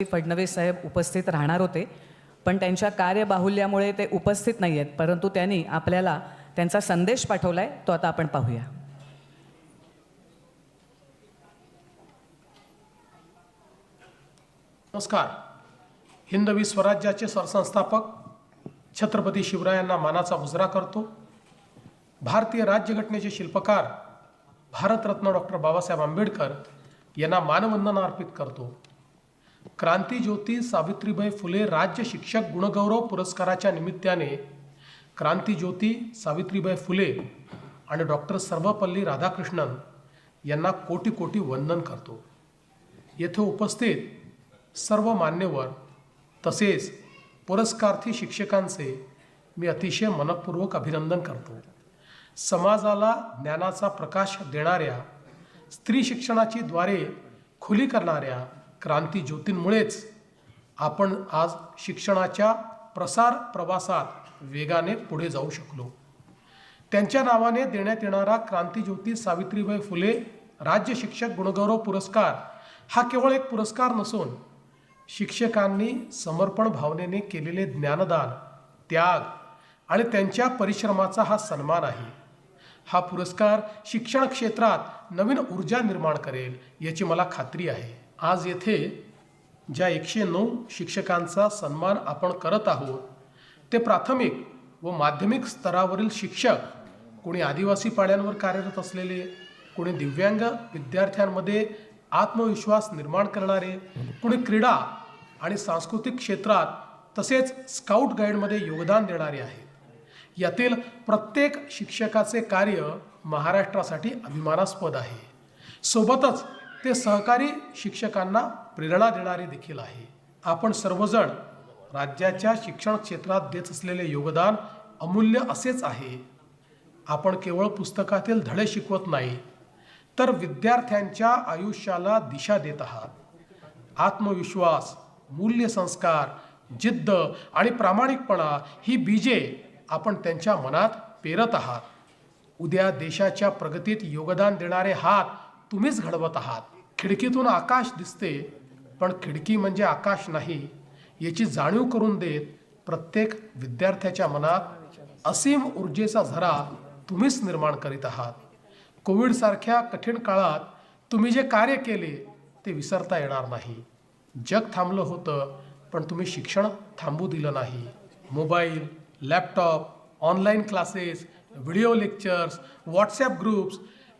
फडणवीस साहेब उपस्थित राहणार होते पण त्यांच्या कार्यबाहुल्यामुळे ते उपस्थित नाही आहेत परंतु त्यांनी आपल्याला त्यांचा संदेश पाठवला आहे तो आता आपण पाहूया. नमस्कार. हिंदवी स्वराज्याचे सरसंस्थापक छत्रपती शिवरायांना मानाचा मुजरा करतो. भारतीय राज्यघटनेचे शिल्पकार भारतरत्न डॉक्टर बाबासाहेब आंबेडकर यांना मानवंदना अर्पित करतो. क्रांतीज्योती सावित्रीबाई फुले राज्य शिक्षक गुणगौरव पुरस्काराच्या निमित्ताने क्रांतीज्योती सावित्रीबाई फुले आणि डॉक्टर सर्वपल्ली राधाकृष्णन यांना कोटी कोटी वंदन करतो. येथे उपस्थित सर्व मान्यवर तसेच पुरस्कार्थी शिक्षकांचे मी अतिशय मनपूर्वक अभिनंदन करतो. समाजाला ज्ञानाचा प्रकाश देणाऱ्या स्त्री शिक्षणाची द्वारे खुली करणाऱ्या क्रांती ज्योतींमुळेच आपण आज शिक्षणाच्या प्रसार प्रवासात वेगाने पुढे जाऊ शकलो. त्यांच्या नावाने देण्यात येणारा क्रांतीज्योती सावित्रीबाई फुले राज्य शिक्षक गुणगौरव पुरस्कार हा केवळ एक पुरस्कार नसून शिक्षकांनी समर्पण भावनेने केलेले ज्ञानदान त्याग आणि त्यांच्या परिश्रमाचा हा सन्मान आहे. हा पुरस्कार शिक्षण क्षेत्रात नवीन ऊर्जा निर्माण करेल याची मला खात्री आहे. आज येथे ज्या एकशे नऊ शिक्षकांचा सन्मान आपण करत आहोत ते प्राथमिक व माध्यमिक स्तरावरील शिक्षक कोणी आदिवासी पाड्यांवर कार्यरत असलेले कोणी दिव्यांग विद्यार्थ्यांमध्ये आत्मविश्वास निर्माण करणारे कोणी क्रीडा आणि सांस्कृतिक क्षेत्रात तसेच स्काउट गाईडमध्ये योगदान देणारे आहेत. यातील प्रत्येक शिक्षकाचे कार्य महाराष्ट्रासाठी अभिमानास्पद आहे. सोबतच ते सहकारी शिक्षकांना प्रेरणा देणारे देखील आहे. आपण सर्वजण राज्याच्या शिक्षण क्षेत्रात देत असलेले योगदान अमूल्य असेच आहे. आपण केवळ पुस्तकातील धडे शिकवत नाही तर विद्यार्थ्यांच्या आयुष्याला दिशा देत आहात. आत्मविश्वास मूल्यसंस्कार जिद्द आणि प्रामाणिकपणा ही बीजे आपण त्यांच्या मनात पेरत आहात. उद्या देशाच्या प्रगतीत योगदान देणारे हात तुम्हीच घडवत आहात. खिडकीतून आकाश दिसते पण खिडकी म्हणजे आकाश नाही. याची जाणीव करून देत प्रत्येक विद्यार्थ्याच्या मनात असीम ऊर्जेचा झरा तुम्हीच निर्माण करीत आहात. कोविडसारख्या कठीण काळात तुम्ही जे कार्य केले ते विसरता येणार नाही. जग थांबलं होतं पण तुम्ही शिक्षण थांबू दिलं नाही. Mobile laptop online classes video lectures WhatsApp groups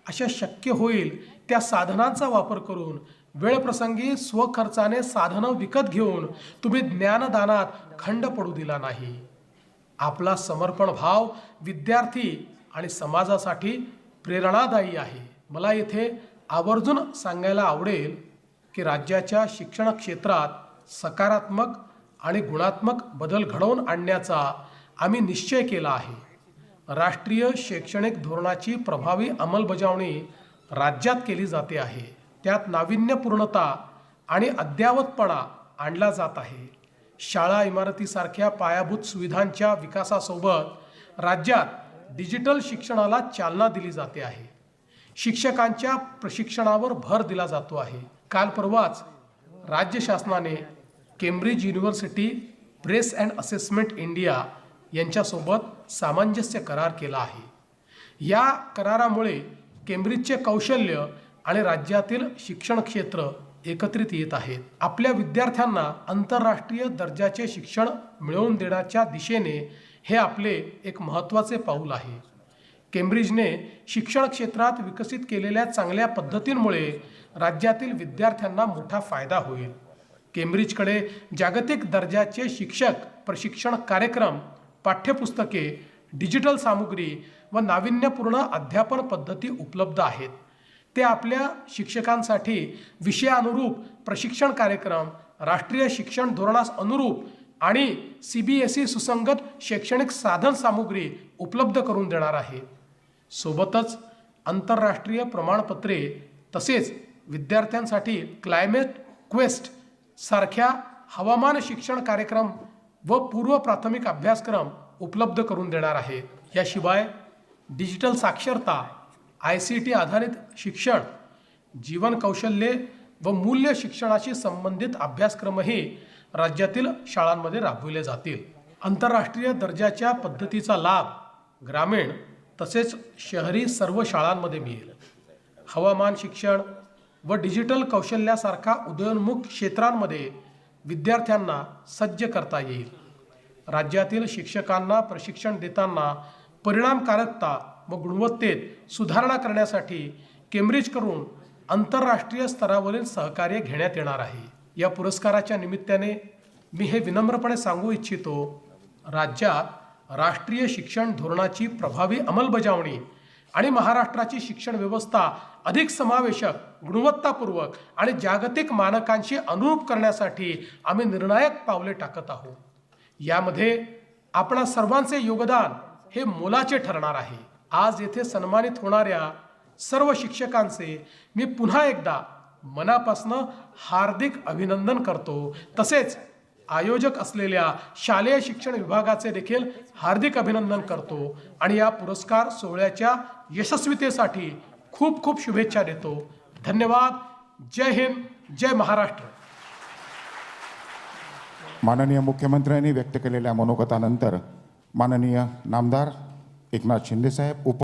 अशा शक्य होईल त्या साधनांचा वापर करून वेळप्रसंगी स्वखर्चाने साधनं विकत घेऊन तुम्ही ज्ञानदानात खंड पडू दिला नाही. आपला समर्पण भाव विद्यार्थी आणि समाजासाठी प्रेरणादायी आहे. मला येथे आवर्जून सांगायला आवडेल की राज्याच्या शिक्षण क्षेत्रात सकारात्मक आणि गुणात्मक बदल घडवून आणण्याचा आम्ही निश्चय केला आहे. राष्ट्रीय शैक्षणिक धोरणाची प्रभावी अंमलबजावणी राज्यात केली जाते आहे. त्यात नाविन्यपूर्णता आणि अद्यावतपणा आणला जात आहे. शाळा इमारतीसारख्या पायाभूत सुविधांच्या विकासासोबत राज्यात डिजिटल शिक्षणाला चालना दिली जाते आहे. शिक्षकांच्या प्रशिक्षणावर भर दिला जातो आहे. काल परवाच राज्य शासनाने Cambridge University Press and Assessment India यांच्यासोबत सामंजस्य करार केला आहे. या करारामुळे केम्ब्रिजचे कौशल्य आणि राज्यातील शिक्षण क्षेत्र एकत्रित येत आहेत. आपल्या विद्यार्थ्यांना आंतरराष्ट्रीय दर्जाचे शिक्षण मिळवून देण्याच्या दिशेने हे आपले एक महत्त्वाचे पाऊल आहे. केम्ब्रिजने शिक्षण क्षेत्रात विकसित केलेल्या चांगल्या पद्धतींमुळे राज्यातील विद्यार्थ्यांना मोठा फायदा होईल. केम्ब्रिजकडे जागतिक दर्जाचे शिक्षक प्रशिक्षण कार्यक्रम पाठ्यपुस्तके डिजिटल सामुग्री व नाविन्यपूर्ण अध्यापन पद्धती उपलब्ध आहेत. ते आपल्या शिक्षकांसाठी विषयानुरूप प्रशिक्षण कार्यक्रम राष्ट्रीय शिक्षण धोरणास अनुरूप आणि सी बी एस ई सुसंगत शैक्षणिक साधन सामुग्री उपलब्ध करून देणार आहे. सोबतच आंतरराष्ट्रीय प्रमाणपत्रे तसेच विद्यार्थ्यांसाठी क्लायमेट क्वेस्ट सारख्या हवामान शिक्षण कार्यक्रम व पूर्व प्राथमिक अभ्यासक्रम उपलब्ध करून देणार आहे. याशिवाय डिजिटल साक्षरता आय सी टी आधारित शिक्षण जीवन कौशल्ये व मूल्य शिक्षणाशी संबंधित अभ्यासक्रमही राज्यातील शाळांमध्ये राबविले जातील. आंतरराष्ट्रीय दर्जाच्या पद्धतीचा लाभ ग्रामीण तसेच शहरी सर्व शाळांमध्ये मिळेल. हवामान शिक्षण व डिजिटल कौशल्यासारखा उदयोन्मुख क्षेत्रांमध्ये विद्यार्थ्यांना सज्ज करता येईल. राज्यातील शिक्षकांना प्रशिक्षण देताना परिणामकारकता व गुणवत्तेत सुधारणा करण्यासाठी केम्ब्रिज करून आंतरराष्ट्रीय स्तरावरील सहकार्य घेण्यात येणार आहे. या पुरस्काराच्या निमित्ताने मी हे विनम्रपणे सांगू इच्छितो राज्यात राष्ट्रीय शिक्षण धोरणाची प्रभावी अंमलबजावणी आणि महाराष्ट्राची शिक्षण व्यवस्था अधिक समावेशक गुणवत्तापूर्वक आणि जागतिक मानकांशी अनुरूप करण्यासाठी आम्ही निर्णायक पावले टाकत आहोत. यामध्ये आपणा सर्वांचे योगदान हे मोलाचे ठरणार आहे. आज येथे सन्मानित होणाऱ्या सर्व शिक्षकांचे मी पुन्हा एकदा मनापासनं हार्दिक अभिनंदन करतो. तसेच आयोजक असलेल्या शालेय शिक्षण विभागाचे देखील हार्दिक अभिनंदन करतो आणि या पुरस्कार सोहळ्याच्या यशस्वीतेसाठी खूप खूप शुभेच्छा देतो. धन्यवाद. जय हिंद. जय महाराष्ट्र. माननीय मुख्यमंत्र्यांनी व्यक्त केलेल्या मनोगतानंतर माननीय नामदार एकनाथ शिंदेसाहेब उप